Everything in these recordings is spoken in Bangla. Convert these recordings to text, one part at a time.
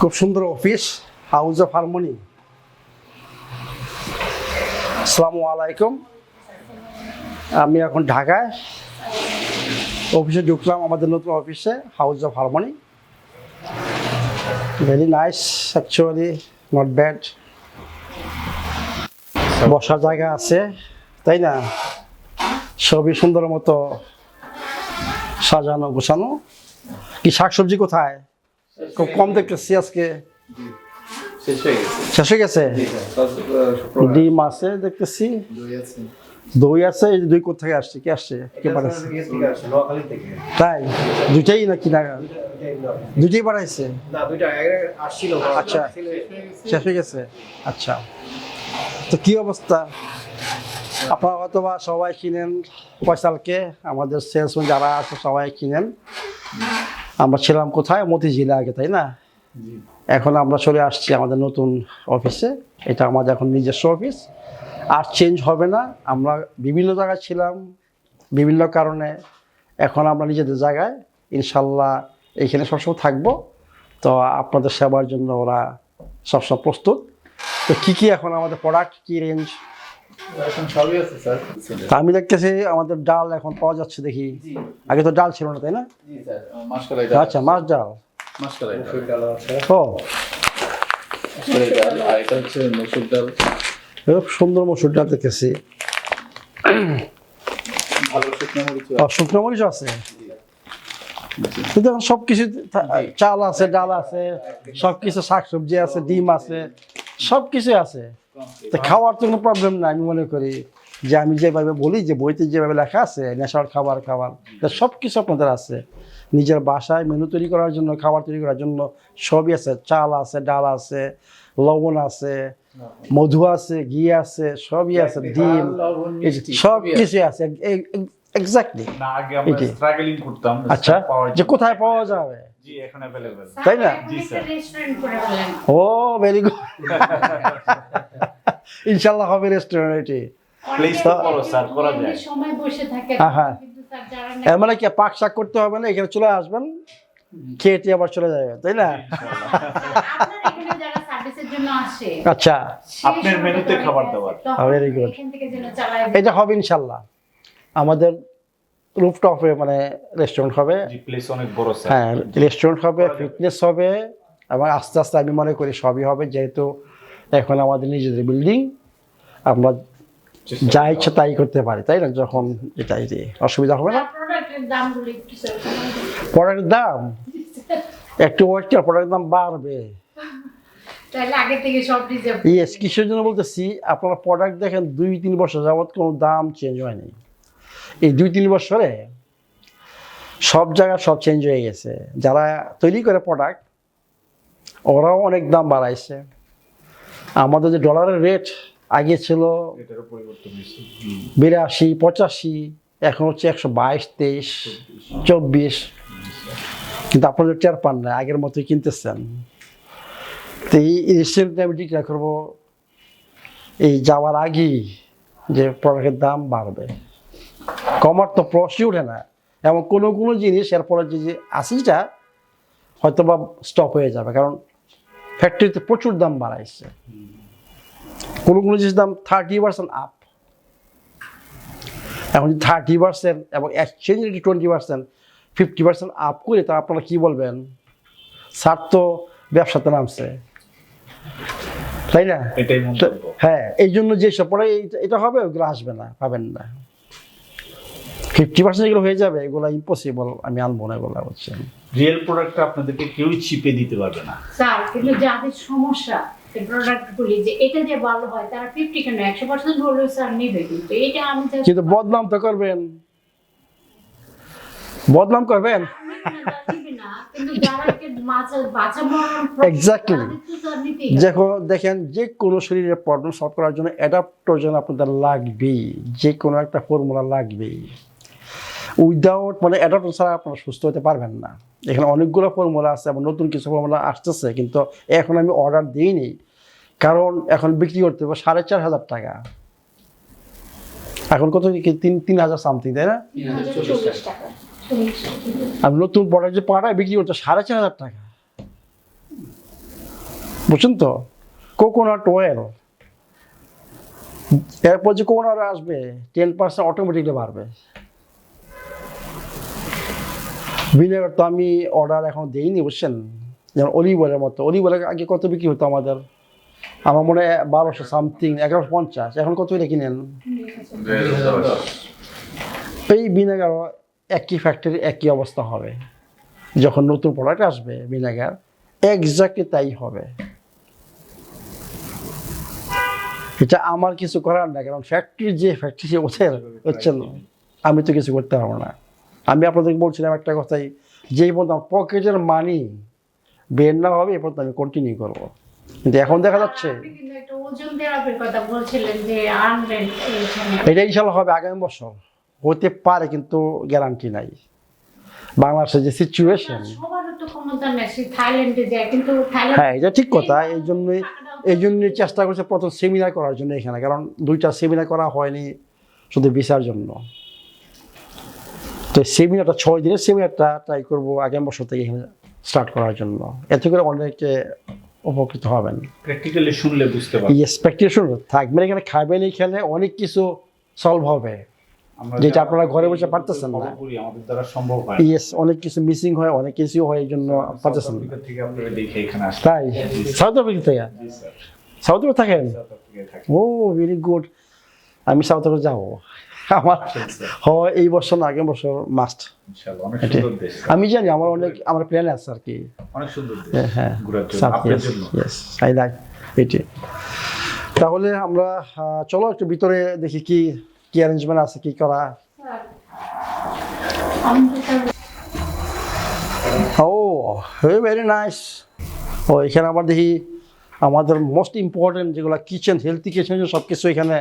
খুব সুন্দর অফিস হাউস অফ হারমোনি আসসালামু আলাইকুম। আমি এখন ঢাকায়। অফিসে ঢুকলাম আমাদের নতুন অফিসে house of harmony very nice actually not bad বসার জায়গা আছে, তাই না? সবই সুন্দর মতো সাজানো, গোছানো। কি, শাকসবজি কোথায়? খুব কম দেখতেছি আজকে। শেষ হয়ে গেছে? ডিম আছে দেখতেছি। দই আছে দই দই কোথায় আসছে? কি আসছে? কে পাঠাচ্ছে তাই? দুটাই নাকি না? দুটাই পাঠাইছে আচ্ছা শেষ হয়ে গেছে। আচ্ছা। তো কি অবস্থা? আপনারা হয়তো সবাই কিনেন ফয়সালকে, আমাদের সেলসম্যান যারা আছে সবাই কিনেন। আমরা ছিলাম কোথায়? মতিঝিলে আগে তাই না? এখন আমরা চলে আসছি আমাদের নতুন অফিসে এটা আমাদের এখন নিজস্ব অফিস আর চেঞ্জ হবে না। আমরা বিভিন্ন জায়গায় ছিলাম বিভিন্ন কারণে। এখন আমরা নিজেদের জায়গায়। ইনশাল্লাহ এইখানে সবসময় থাকব। তো আপনাদের সেবার জন্য ওরা সবসময় প্রস্তুত। তো কী কী এখন আমাদের প্রোডাক্ট কী রেঞ্জ আমি দেখতেছি আমাদের ডাল এখন পাওয়া যাচ্ছে দেখি। আগে তো ডাল ছিল না তাই না? আচ্ছা মাছ ডাল। ও। সুন্দর মসুর ডাল দেখতেছি। শুকনো মরিচ আছে। এখন সব কিছু চাল আছে ডাল আছে সবকিছু শাকসবজি আছে ডিম আছে সব কিছু আছে। তো খাওয়ার তো কোনো প্রবলেম নাই আমি মনে করি যে আমি যেভাবে বলি যে বইতে যেভাবে লেখা আছে ন্যাচারাল খাবার খাবার সব কিছু আপনাদের আছে। নিজের বাসায় মেনু তৈরি করার জন্য খাবার তৈরি করার জন্য সবই আছে। চাল আছে ডাল আছে লবণ আছে মধু আছে ঘি আছে সবই আছে ডিম সব। কিছু আছে। এক্স্যাক্টলি আচ্ছা যে কোথায় পাওয়া যাবে? তাই না? ও ভেরি গুড ইনশাল্লাহ হবে রেস্টুরেন্ট এটি হ্যাঁ, হ্যাঁ। কিন্তু স্যার যারা এর মানে কি পাক শাক করতে হবে না এখানে চলে আসবেন খেয়ে আবার চলে যাবে তাই না? আপনার এখানে যারা সার্ভিসের জন্য আসে আচ্ছা। আপনার মেনুতে খাবার দাবার। যেন চালায় এটা হবে ইনশাল্লাহ আমাদের রুফটপে মানে রেস্টুরেন্ট হবে। অনেক বড় হ্যাঁ রেস্টুরেন্ট হবে ফিটনেস হবে এবং আস্তে আস্তে আমি মনে করি সবই হবে যেহেতু এখন আমাদের নিজেদের বিল্ডিং আমরা যা ইচ্ছা তাই করতে পারি তাই না? যখন এটাই যে অসুবিধা হবে না। প্রোডাক্টের দাম? একটু ওয়েট প্রোডাক্টের দাম বাড়বে। ইয়েস কিসের জন্য বলতেছি আপনারা প্রোডাক্ট দেখেন দুই তিন বছর যাবৎ কোনো দাম চেঞ্জ হয়নি। এই দুই তিন বছরে সব জায়গায় সব চেঞ্জ হয়ে গেছে। যারা তৈরি করে প্রোডাক্ট ওরাও অনেক দাম বাড়াইছে। আমাদের যে ডলারের রেট আগে ছিল বিরাশি পঁচাশি এখন হচ্ছে একশো বাইশ তেইশ চব্বিশ। কিন্তু আপনাদের টের পান না আগের মতোই কিনতেছেন। তো এই রিসেন্টলি আমি ডিক্লেয়ার করব এই যাওয়ার আগেই যে প্রোডাক্টের দাম বাড়বে। কমার তো প্রশ্নই ওঠে না এমন কোনো কোনো জিনিস এরপরে যে আসিটা হয়তো বা স্টপ হয়ে যাবে। কারণ ফ্যাক্টরিতে প্রচুর দাম বাড়াইছে। কোনো কোনো জিনিসের দাম থার্টি পার্সেন্ট আপ এখন থার্টি পার্সেন্ট এবং exchange rate twenty percent fifty percent up করে তা আপনারা কী বলবেন? স্যার তো ব্যবসাতে নামছে। তাই না? হ্যাঁ এই জন্য যেসব পরে এইটা- এটা হবে ওগুলো আসবে না পাবেন না। ফিফটি পার্সেন্ট এগুলো হয়ে যাবে এগুলো ইম্পসিবল আমি আনব না এগুলো হচ্ছে। রিয়েল প্রোডাক্টটা আপনাদেরকে কেউই চিপে দিতে পারবে না। স্যার কিন্তু যাদের সমস্যা এই প্রোডাক্টগুলি যে এটা যে ভালো হয় তারা ফিফটি কেন? একশো পার্সেন্ট হলেও স্যার নেবে কিন্তু এটা আমি কিন্তু বদনাম তো করবেন। বদনাম করবেন? দেখেন যে কোনো শরীরের প্রবলেম সলভ করার জন্য অ্যাডাপ্টোজেন আপনাদের লাগবেই যে কোনো একটা ফর্মুলা লাগবেই। উইদাউট মানে অ্যাডাপ্টোজেন ছাড়া আপনারা সুস্থ হতে পারবেন না। এখানে অনেকগুলো ফর্মুলা আছে এবং নতুন কিছু ফর্মুলা আসতেছে কিন্তু এখন আমি অর্ডার দিইনি। কারণ এখন বিক্রি করতে হবে সাড়ে চার হাজার টাকা। এখন কত তিন তিন হাজার সামথিং তাই না। আমি নতুন প্রোডাক্ট যে পাঠায় বিক্রি করতে সাড়ে চার হাজার টাকা। বুঝছেন তো? কোকোনাট অয়েল এরপর যে কোকোনাট আসবে টেন পার্সেন্ট অটোমেটিকলি বাড়বে। ভিনেগার তো আমি অর্ডার এখন দিইনি বুঝছেন? যেমন অলিভ অয়েলের মতো। অলিভ অয়েল আগে কত বিক্রি হতো আমাদের? আমার মনে হয় বারোশো সামথিং এগারোশো পঞ্চাশ। এখন কত এটা কিনেন? এই ভিনেগার একই ফ্যাক্টরি একই অবস্থা হবে। যখন নতুন প্রোডাক্ট আসবে ভিনেগার এক্স্যাক্টলি তাই হবে। এটা আমার কিছু করার না কারণ ফ্যাক্টরি যে ফ্যাক্টরি ওদের হচ্ছে না আমি তো কিছু করতে পারব না। আমি আপনাদেরকে বলছিলাম একটা কথাই যেই পর্যন্ত আমার পকেটের মানি বের না হবে এ পর্যন্ত আমি কন্টিনিউ করব। কিন্তু এখন দেখা যাচ্ছে এটা ইনশাল্লাহ হবে আগামী বছর। হতে পারে কিন্তু গ্যারান্টি নাই। বাংলাদেশের যে সিচুয়েশন হ্যাঁ এটা ঠিক কথা। এই জন্যই এই জন্যই চেষ্টা করছে প্রথম সেমিনার করার জন্য এখানে কারণ দুইটা সেমিনার করা হয়নি শুধু ভিসার জন্য। তো সেমিনারটা ছয় দিনের সেমিনারটা ট্রাই করব আগামী বছর থেকে এখানে স্টার্ট করার জন্য। এতে করে অনেকে উপকৃত হবেন। প্র্যাকটিক্যালি শুনলে বুঝতে পারব এই এক্সপেকটেশন থাকবেন এখানে খাবেন এখানে অনেক কিছু সলভ হবে। যেটা আপনারা ঘরে বসে পারতেছেন না। আমাদের দ্বারা সম্ভব হয় ইয়েস অনেক কিছু মিসিং হয় অনেক কিছু হয় এই জন্য পারতেছেন না। থেকে আপনারা দেখে এখানে আসেন তাই? সাউথ আফ্রিকা থেকে? সাউথ আফ্রিকা থাকেন? ও ভেরি গুড আমি সাউথ আফ্রিকা যাব। আমার আসেন হয় এই বছর না আগের বছর মাস্ট আমি জানি আমার অনেক আমার প্ল্যান আছে আর কি। অনেক সুন্দর হ্যাঁ, হ্যাঁ। আই লাইক এটি তাহলে আমরা চলো একটু ভিতরে দেখি কি কি অ্যারেঞ্জমেন্ট আছে কি করা। ও ভেরি নাইস ও এখানে আবার দেখি আমাদের মোস্ট ইম্পর্টেন্ট যেগুলো কিচেন হেলথি কিচেন সব কিছু এখানে।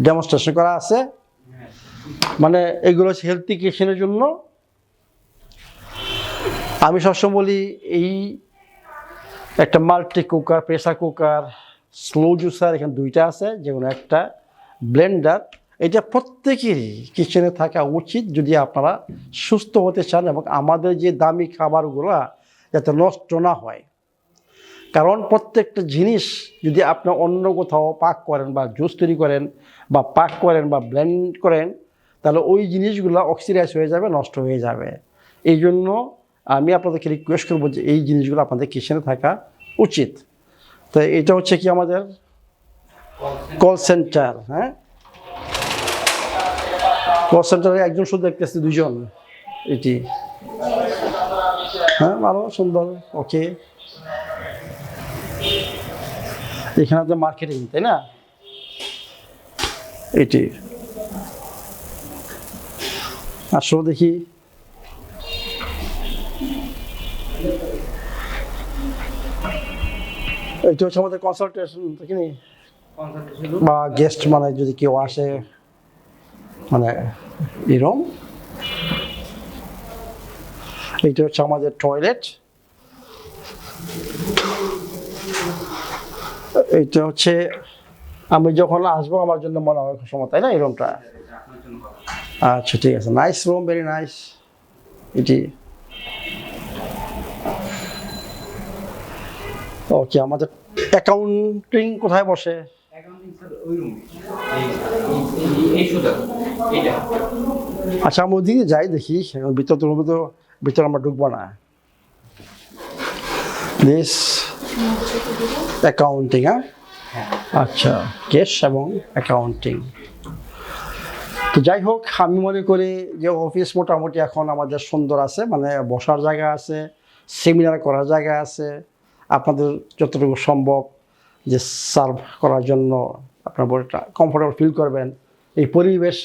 ডেমনস্ট্রেশন করা আছে। মানে এগুলো হচ্ছে হেলথি কিচেনের জন্য। আমি সবসময় বলি, এই একটা multi cooker pressure cooker slow juicer এখানে দুইটা আছে যেগুলো একটা। ব্লেন্ডার এটা প্রত্যেকেরই কিচেনে থাকা উচিত যদি আপনারা সুস্থ হতে চান এবং আমাদের যে দামি খাবারগুলো যাতে নষ্ট না হয়। কারণ প্রত্যেকটা জিনিস যদি আপনি অন্য কোথাও পাক করেন বা জুস তৈরি করেন বা পাক করেন বা ব্লেন্ড করেন, তাহলে ওই জিনিসগুলো অক্সিডাইজ হয়ে যাবে, নষ্ট হয়ে যাবে। এই জন্য আমি আপনাদেরকে রিকোয়েস্ট করব যে এই জিনিসগুলো আপনাদের কিচেনে থাকা উচিত। তো এটা হচ্ছে কি আমাদের কল সেন্টার হ্যাঁ? কল সেন্টারে একজন শুধু দেখতেছি দুজন এটি হ্যাঁ ভালো, সুন্দর ওকে এখানে তো মার্কেটিং তাই না? এটি। আসো দেখি। এটা হচ্ছে আমাদের কনসালটেশন কি নি? বা গেস্ট মানে যদি কেউ আসে মানে এরকম এইটা হচ্ছে আমাদের টয়লেট এইটা হচ্ছে আমি যখন আসব আমার জন্য মনে হয় সময় তাই না এই রুমটা আচ্ছা ঠিক আছে। নাইস রুম ভেরি নাইস এটি। ওকে আমাদের অ্যাকাউন্টিং কোথায় বসে? আচ্ছা আমি ওদিকে যাই দেখি ভিতর তো ভিতর আমরা ঢুকবো না। দিস অ্যাকাউন্টিং হ্যাঁ? আচ্ছা। ক্যাশ এবং অ্যাকাউন্টিং তো যাই হোক আমি মনে করি যে অফিস মোটামুটি এখন আমাদের সুন্দর আছে মানে বসার জায়গা আছে সেমিনার করার জায়গা আছে। আপনাদের যতটুকু সম্ভব যে সার্ভ করার জন্য আপনার কমফোর্টেবল ফিল করবেন। এই পরিবেশ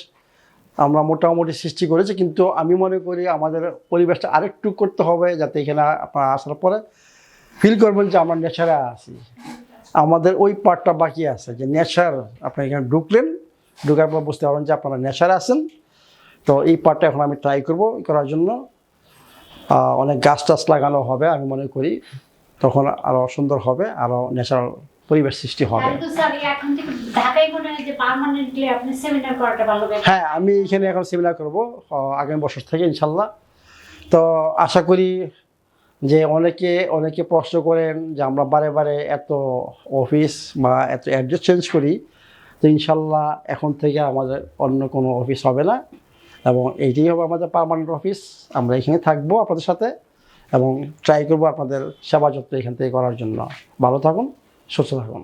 আমরা মোটামুটি সৃষ্টি করেছি কিন্তু আমি মনে করি আমাদের পরিবেশটা আরেকটু করতে হবে যাতে এখানে আপনারা আসার পরে ফিল করবেন যে আমরা নেচারে আছি। আমাদের ওই পার্টটা বাকি আছে যে নেচার আপনি এখানে ঢুকলেন ঢুকার পর বুঝতে পারবেন যে আপনারা নেচারে আছেন। তো এই পার্টটা এখন আমি ট্রাই করব করার জন্য। অনেক গাছ টাছ লাগানো হবে আমি মনে করি। তখন আরও সুন্দর হবে আরও ন্যাচারাল পরিবেশ সৃষ্টি হয় হবে। হ্যাঁ আমি এখানে এখন সেমিনার করব আগামী বছর থেকে ইনশাল্লাহ। তো আশা করি যে অনেকে অনেকে প্রশ্ন করেন যে আমরা বারে বারে এত অফিস বা এত অ্যাড্রেস চেঞ্জ করি, তো ইনশাল্লাহ এখন থেকে আমাদের অন্য কোনো অফিস হবে না এবং এইটাই হবে আমাদের পারমানেন্ট অফিস আমরা এখানে থাকব আপনাদের সাথে এবং ট্রাই করব আপনাদের সেবা যত্ন এখান থেকে করার জন্য। ভালো থাকুন, সুস্থ থাকুন।